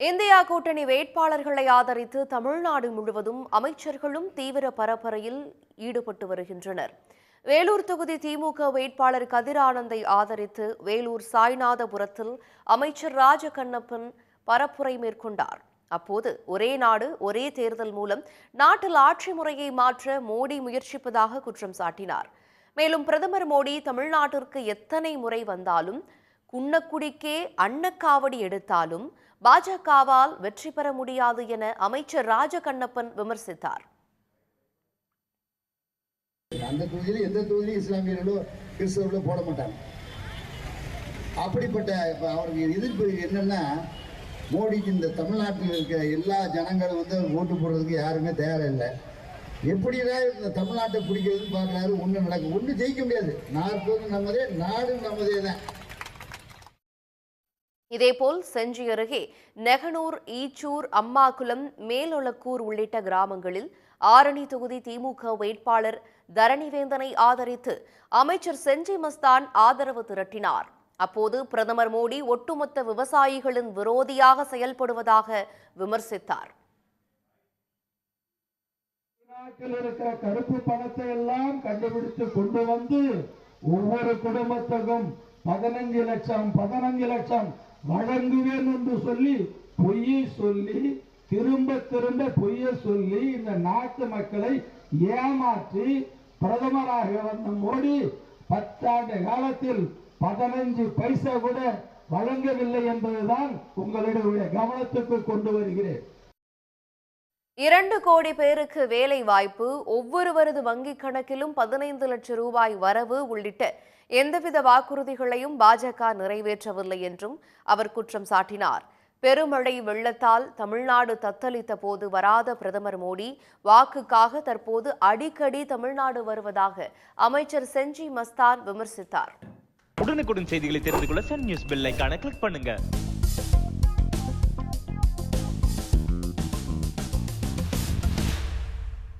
India கூட்டணி வேட்பாளர்களை ஆதரித்து தமிழ்நாடு முழுவதும் அமைச்சர்களும் தீவிர பரப்புரையில் ஈடுபட்டு வருகின்றனர். வேலூர் தொகுதி திமுக வேட்பாளர் கதிர் ஆனந்தை ஆதரித்து வேலூர் சாய்நாதபுரத்தில் அமைச்சர் ராஜகண்ணப்பன் பரப்புரை மேற்கொண்டார். அப்போது ஒரே நாடு ஒரே தேர்தல் மூலம் நாட்டில் ஆட்சி முறையை மாற்ற மோடி முயற்சிப்பதாக குற்றம் சாட்டினார். மேலும் பிரதமர் மோடி தமிழ்நாட்டிற்கு எத்தனை முறை வந்தாலும் குன்னக்குடிக்கே அன்னக்காவடி எடுத்தாலும் பாஜகவால் வெற்றி பெற முடியாது என அமைச்சர் ராஜகண்ணப்பன் விமர்சித்தார். அந்த தொகுதியில் எந்த தொகுதியிலும் இஸ்லாமியர்களோ கிறிஸ்தவர்களோ போட மாட்டாங்க. அப்படிப்பட்ட இப்போ அவருக்கு எதிர்ப்பு என்னன்னா மோடிக்கு இந்த தமிழ்நாட்டில் இருக்கிற எல்லா ஜனங்களும் வந்து அவர் ஓட்டு போடுறதுக்கு யாருமே தயாராக இல்லை. எப்படிதான் இந்த தமிழ்நாட்டை பிடிக்கிறதுன்னு பார்க்குறாரு ஒன்றும் நடக்கும் ஒன்றும் ஜெயிக்க முடியாது. நாற்பது நம்மதே நாடு நம்மதே தான் இதேபோல் செஞ்சி அருகே நெகனூர் ஈச்சூர் அம்மாகுளம் மேலொளக்கூர் உள்ளிட்ட கிராமங்களில் ஆரணி தொகுதி திமுக வேட்பாளர் தரணிவேந்தனை ஆதரித்து அமைச்சர் செஞ்சி மஸ்தான் ஆதரவு திரட்டினார். அப்போது பிரதமர் மோடி ஒட்டுமொத்த விவசாயிகளின் விரோதியாக செயல்படுவதாக விமர்சித்தார். இருக்கிற கருப்பு பணத்தை எல்லாம் கண்டுபிடித்து கொண்டு வந்து ஒவ்வொரு குடும்பத்துக்கும் பதினஞ்சு லட்சம் பதினஞ்சு லட்சம் வழங்குவேன் என்று சொல்லி பொய்யை சொல்லி திரும்ப திரும்ப பொய்யை சொல்லி இந்த நாட்டு மக்களை ஏமாற்றி பிரதமராக வந்த மோடி பத்தாண்டு காலத்தில் பதினஞ்சு பைசா கூட வழங்கவில்லை என்பதுதான் உங்களுடைய கவனத்துக்கு கொண்டு வருகிறேன். இரண்டு கோடி பேருக்கு வேலை வாய்ப்பு ஒவ்வொருவரது வங்கிக் கணக்கிலும் பதினைந்து லட்சம் ரூபாய் வரவு உள்ளிட்ட எந்தவித வாக்குறுதிகளையும் பாஜக நிறைவேற்றவில்லை என்றும் அவர் குற்றம் சாட்டினார். பெருமழை வெள்ளத்தால் தமிழ்நாடு தத்தளித்த போது வராத பிரதமர் மோடி வாக்குக்காக தற்போது அடிக்கடி தமிழ்நாடு வருவதாக அமைச்சர் செஞ்சி மஸ்தான் விமர்சித்தார். உடனுக்குடன் செய்திகளை தெரிந்து கொள்ள சன் நியூஸ் பெல்லைக்கான கிளிக் பண்ணுங்க.